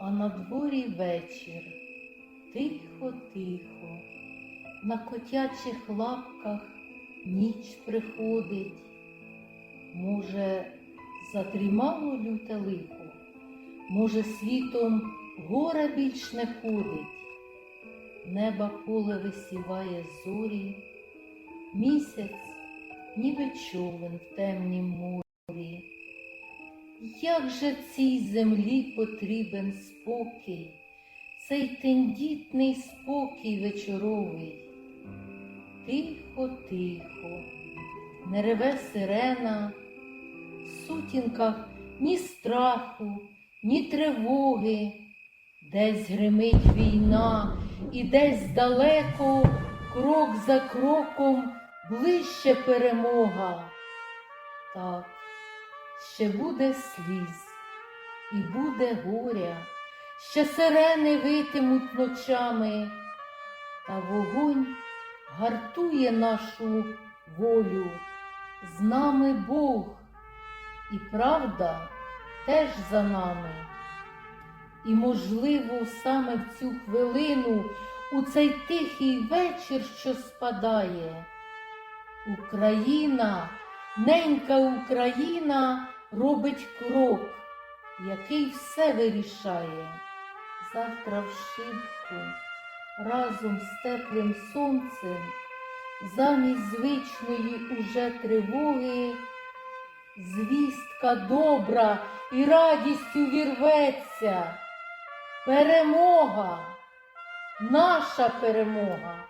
А на дворі вечір, тихо-тихо, на котячих лапках ніч приходить. Може, задрімало люте лихо, може, світом гора більш не ходить, неба поле висіває зорі, місяць, ніби човен в темнім морі. Як же цій землі потрібен спокій, цей тендітний спокій вечоровий? Тихо, тихо, не реве сирена, в сутінках ні страху, ні тривоги, десь гримить війна, і десь далеко, крок за кроком, ближче перемога. Так, ще буде сліз і буде горя, ще сирени витимуть ночами, та вогонь гартує нашу волю, з нами Бог, і правда теж за нами. І, можливо, саме в цю хвилину, у цей тихий вечір, що спадає, Україна, ненька Україна робить крок, який все вирішає. Завтра в шибку разом з теплим сонцем, замість звичної уже тривоги, звістка добра і радістю вірветься. Перемога, наша перемога.